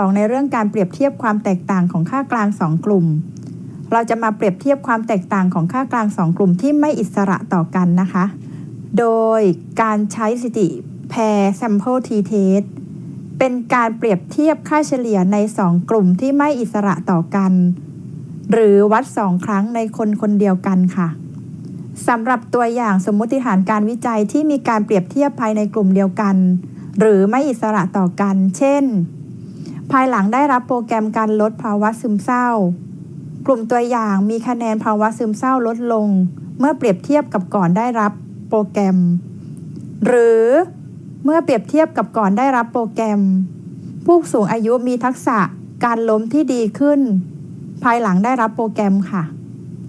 สองในเรื่องการเปรียบเทียบความแตกต่างของค่ากลางสองกลุ่ม เราจะมาเปรียบเทียบความแตกต่างของค่ากลางสองกลุ่มที่ไม่อิสระต่อกันนะคะ โดยการใช้สถิติ pair sample t test เป็นการเปรียบเทียบค่าเฉลี่ยในสองกลุ่มที่ไม่อิสระต่อกัน หรือวัดสองครั้งในคนคนเดียวกันค่ะสำหรับตัวอย่างสมมติฐานการวิจัยที่มีการเปรียบเทียบภายในกลุ่มเดียวกัน หรือไม่อิสระต่อกัน เช่นายหลังได้รับโปรแกรมการลดภาวะซึมเศร้า กลุ่มตัวอย่างมีคะแนนภาวะซึมเศร้าลดลง เมื่อเปรียบเทียบกับก่อนได้รับโปรแกรม หรือเมื่อเปรียบเทียบกับก่อนได้รับโปรแกรม ผู้สูงอายุมีทักษะการล้มที่ดีขึ้น ภายหลังได้รับโปรแกรมค่ะ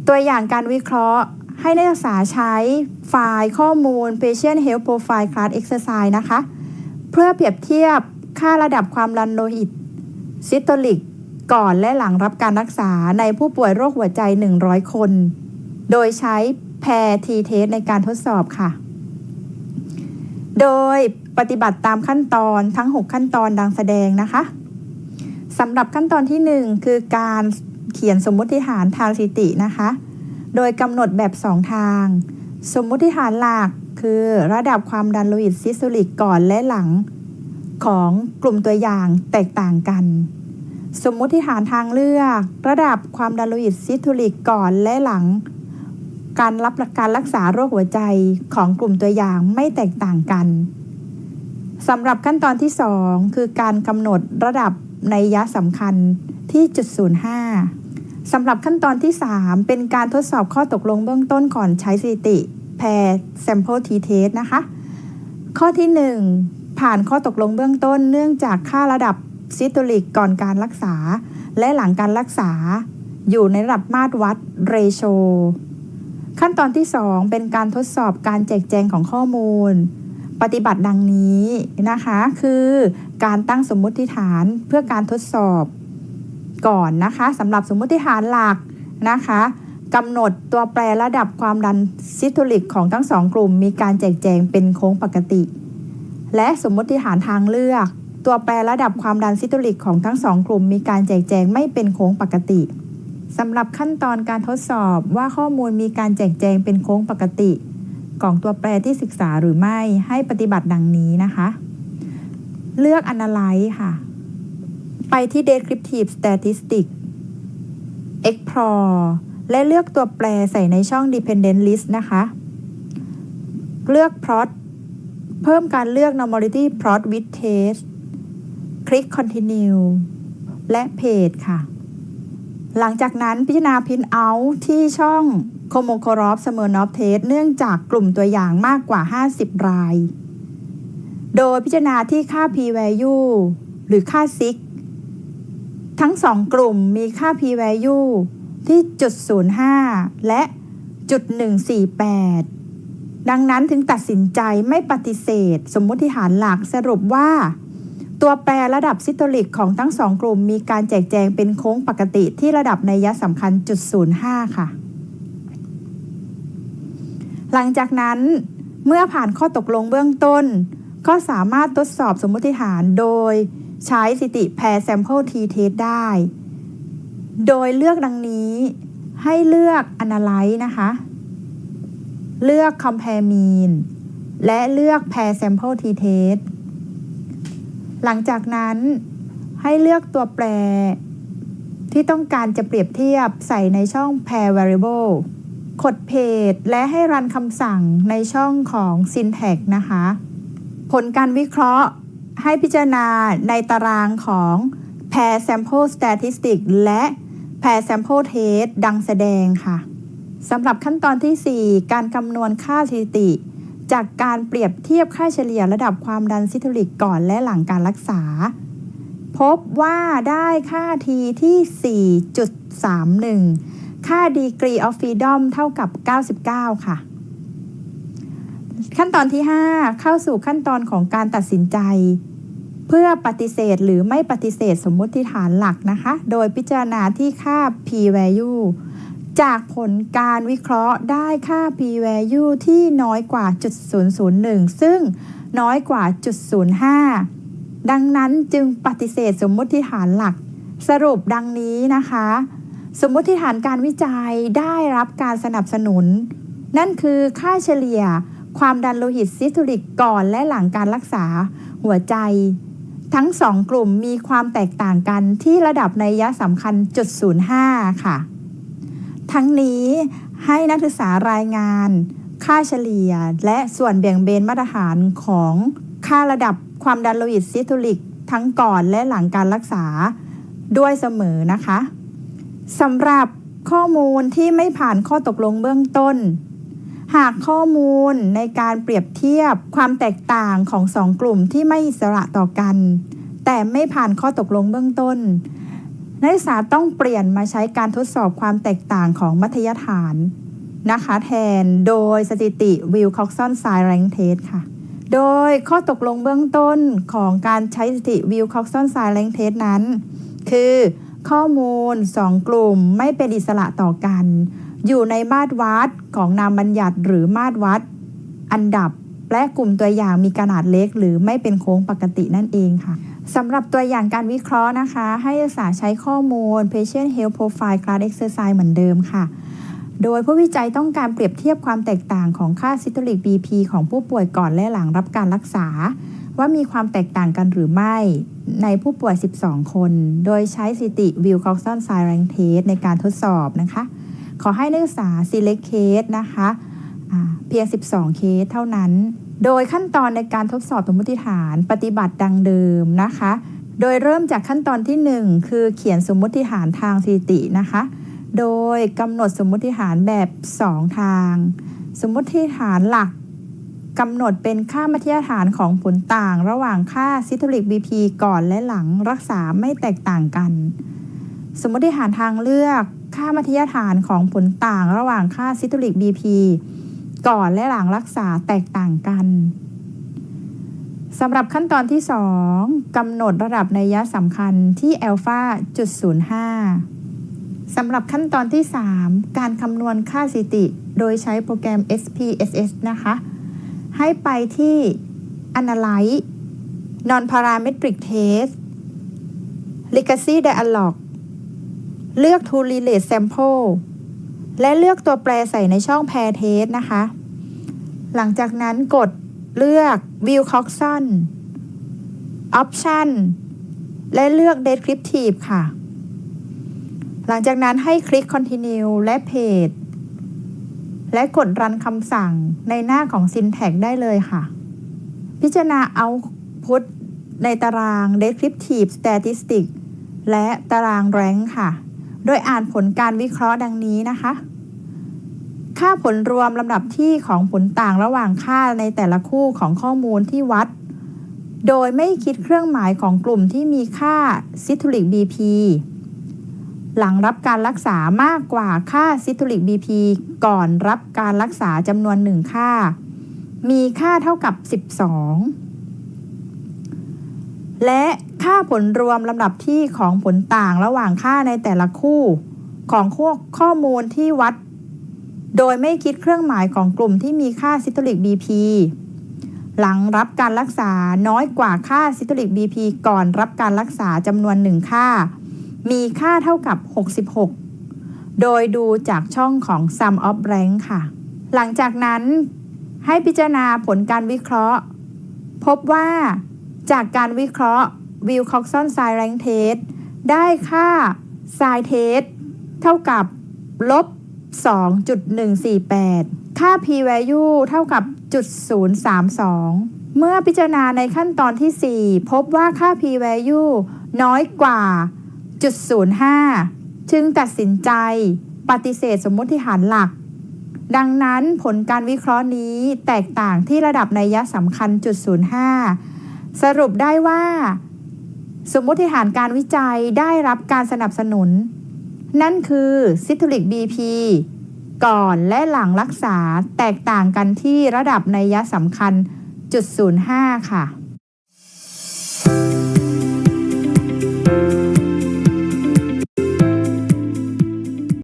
ตัวอย่างการวิเคราะห์ให้นักศึกษาใช้ไฟล์ข้อมูล Patient Health Profile Class Exercise นะคะ เพื่อเปรียบเทียบค่าระดับความดันโลหิต ซิสโตลิก ก่อนและหลังรับการรักษาในผู้ป่วยโรคหัวใจ 100 คน โดยใช้แพรทีเทสในการทดสอบค่ะ โดยปฏิบัติตามขั้นตอนทั้ง 6 ขั้นตอนดังแสดงนะคะสำหรับขั้นตอนที่ 1 คือการเขียนสมมติฐานทางสถิตินะคะ โดยกำหนดแบบ 2 ทาง สมมติฐานหลักคือระดับความดันโลหิตซิสโตลิกก่อนและหลัง ของกลุ่มตัวอย่างแตกต่างกัน สมมติฐานทางเลือก ระดับความดันโลหิตซิสโตลิกก่อนและหลัง การรับการรักษาโรคหัวใจของกลุ่มตัวอย่างไม่แตกต่างกันสำหรับขั้นตอนที่ 2 คือการกำหนดระดับในยะสำคัญที่จุด05สำหรับขั้นตอนที่ 3 เป็นการทดสอบข้อตกลงเบื้องต้นก่อนใช้สถิติ pair sample t test นะคะ ข้อที่ 1 ผ่านข้อตกลงเบื้องต้น เนื่องจากค่าระดับซิตลิกก่อนการรักษา และหลังการรักษา อยู่ในระดับมาตรวัดเรโชขั้นตอนที่ 2 เป็นการทดสอบการแจกแจงของข้อมูล ปฏิบัติดังนี้นะคะคือการตั้งสมมุติฐานเพื่อการทดสอบก่อนนะคะสำหรับสมมุติฐานหลักนะคะกำหนดตัวแปรระดับความดันซิตลิกของทั้งสองกลุ่ม มีการแจกแจงเป็นโค้งปกติ และสมมติฐานทางเลือก ตัวแปรระดับความดันซิตลิกของทั้งสองกลุ่มมีการแจกแจงไม่เป็นโค้งปกติสำหรับขั้นตอนการทดสอบว่าข้อมูลมีการแจกแจงเป็นโค้งปกติของตัวแปรที่ศึกษาหรือไม่ให้ปฏิบัติดังนี้นะคะ เลือก Analyze ค่ะ ไปที่ Descriptive Statistics Explore และเลือกตัวแปรใส่ในช่อง Dependent List นะคะ เลือก Plot เพิ่มการเลือก Normality Plot with Test คลิก Continue และ Page ค่ะ หลังจากนั้นพิจารณา Print Out ที่ช่อง k o m o k o r o v Smirnov Test เนื่องจากกลุ่มตัวอย่างมากกว่า 50 ราย โดยพิจารณาที่ค่า p-value หรือค่า sig ทั้งสองกลุ่มมีค่า p-value ที่จุด05 และจุ ดังนั้นถึงตัดสินใจไม่ปฏิเสธ สมมติฐานหลักสรุปว่า ตัวแปรระดับซิโตลิกของทั้งสองกลุ่ม มีการแจกแจงเป็นโค้งปกติที่ระดับในยะสำคัญจุด05 ค่ะ หลังจากนั้นเมื่อผ่านข้อตกลงเบื้องต้น ก็สามารถทดสอบสมมติฐานโดยใช้สิติ pair sample t test ได้ โดยเลือกดังนี้ให้เลือก analyze นะคะ เลือก compare mean และเลือก pair sample t test หลังจากนั้นให้เลือกตัวแปร ที่ต้องการจะเปรียบเทียบใส่ในช่อง pair variable กดเพจและให้รันคำสั่งในช่องของ syntax นะคะ ผลการวิเคราะห์ให้พิจารณาในตารางของ pair sample statistic และ pair sample test ดังแสดงค่ะ สำหรับขั้นตอนที่ 4 การคำนวณค่าสถิติ จากการเปรียบเทียบค่าเฉลี่ยระดับความดันซิโทลิกก่อนและหลังการรักษา พบว่าได้ค่าทีที่ 4.31 ค่า degree of freedom เท่ากับ 99 ค่ะ ขั้นตอนที่ 5 เข้าสู่ขั้นตอนของการตัดสินใจ เพื่อปฏิเสธหรือไม่ปฏิเสธสมมติฐานหลักนะคะ โดยพิจารณาที่ค่า p-value จากผลการวิเคราะห์ได้ค่า p-value ที่น้อยกว่าจุด001 ซึ่งน้อยกว่าจุด05 ดังนั้นจึงปฏิเสธสมมติฐานหลัก สรุปดังนี้นะคะ สมมติฐานการวิจัยได้รับการสนับสนุน นั่นคือค่าเฉลี่ย ความดันโลหิตซิสโตลิกก่อนและหลังการรักษาหัวใจ ทั้งสองกลุ่มมีความแตกต่างกันที่ระดับในยะสำคัญจุด05 ค่ะ ทั้งนี้ให้นักศึกษารายงานค่าเฉลี่ย และส่วนแบ่งเบนมาตรฐานของค่าระดับความดันโลหิตซิสโตลิก ทั้งก่อนและหลังการรักษาด้วยเสมอนะคะสำหรับข้อมูลที่ไม่ผ่านข้อตกลงเบื้องต้น หากข้อมูลในการเปรียบเทียบความแตกต่างของสองกลุ่มที่ไม่อิสระต่อกัน แต่ไม่ผ่านข้อตกลงเบื้องต้น นักศึกษาต้องเปลี่ยนมาใช้การทดสอบความแตกต่างของมัธยฐานนะคะแทนโดยสถิติวิลคอกซอนไซแรงเทสค่ะ โดยข้อตกลงเบื้องต้นของการใช้สถิติวิลคอกซอนไซแรงเทสนั้น คือข้อมูล 2 กลุ่มไม่เป็นอิสระต่อกัน อยู่ในมาตรวัดของนามบัญญัติหรือมาตรวัด อันดับและกลุ่มตัวอย่างมีขนาดเล็ก หรือไม่เป็นโค้งปกตินั่นเองค่ะ สำหรับตัวอย่างการวิเคราะห์นะคะ ให้นักศึกษาใช้ข้อมูล Patient Health Profile Class Exercise เหมือนเดิมค่ะ โดยผู้วิจัยต้องการเปรียบเทียบความแตกต่างของค่าซิตริก BP ของผู้ป่วยก่อนและหลังรับการรักษา ว่ามีความแตกต่างกันหรือไม่ในผู้ป่วย 12 คน โดยใช้สติวิลคอกซอนไซแรงเทสในการทดสอบนะคะ ขอให้นักศึกษา select case นะคะ เพียง 12 เคสเท่านั้น โดยขั้นตอนในการทดสอบสมมติฐานปฏิบัติดังเดิมนะคะ โดยเริ่มจากขั้นตอนที่ 1 คือเขียนสมมติฐานทางสถิตินะคะ โดยกำหนดสมมติฐานแบบ 2 ทาง สมมติฐานหลักกำหนดเป็นค่ามัธยฐานของผลต่าง ระหว่างค่าซิโทลิก BP ก่อนและหลังรักษาไม่แตกต่างกัน สมมติฐานทางเลือกค่ามัธยฐานของผลต่าง ระหว่างค่าซิโทลิก BP ก่อนและหลังรักษาแตกต่างกันสำหรับขั้นตอนที่ 2กำหนดระดับนัยยะสำคัญที่อัลฟาจุด05สำหรับขั้นตอนที่ 3 การคำนวณค่าสิติ โดยใช้โปรแกรม SPSS นะคะ ให้ไปที่ Analyze Non Parametric Test Legacy Dialog เลือก To Relate Sample และเลือกตัวแปรใส่ในช่อง Pair Test นะคะ หลังจากนั้นกดเลือก View Coxon Option และเลือก Descriptive ค่ะ หลังจากนั้นให้คลิก Continue และ Page และกดรันคำสั่งในหน้าของ Syntax ได้เลยค่ะ พิจารณา Output ในตาราง Descriptive Statistics และตาราง Rank ค่ะ โดยอ่านผลการวิเคราะห์ดังนี้นะคะ ค่าผลรวมลำดับที่ของผลต่างระหว่างค่าในแต่ละคู่ของข้อมูลที่วัด โดยไม่คิดเครื่องหมายของกลุ่มที่มีค่าซิทูลิก BP หลังรับการรักษามากกว่าค่าซิทูลิก BP ก่อนรับการรักษาจำนวนหนึ่งค่า มีค่าเท่ากับ 12 และค่าผลรวมลำดับที่ของผลต่างระหว่างค่าในแต่ละคู่ ของข้อมูลที่วัด โดยไม่คิดเครื่องหมายของกลุ่มที่มีค่าซิโตลิก BP หลังรับการรักษาน้อยกว่าค่าซิโตลิก BP ก่อนรับการรักษาจำนวนหนึ่งค่า มีค่าเท่ากับ 66 โดยดูจากช่องของ Sum of Rank ค่ะ หลังจากนั้นให้พิจารณาผลการวิเคราะห์ พบว่าจากการวิเคราะห์วิลคอกซอนไซแรงเทสได้ค่าไซเทสเท่ากับลบ 2.148 ค่า p value เท่ากับจุด032 เมื่อพิจารณาในขั้นตอนที่ 4 พบว่าค่า p value น้อยกว่าจุด05 จึงตัดสินใจปฏิเสธสมมติฐานหลัก ดังนั้นผลการวิเคราะห์นี้แตกต่างที่ระดับนัยยะสำคัญจุด05 สรุปได้ว่า สมมติฐานการวิจัยได้รับการสนับสนุน นั่นคือซิทูลิก BP ก่อนและหลังรักษาแตกต่างกันที่ระดับในยยะสำคัญจุด05 ค่ะ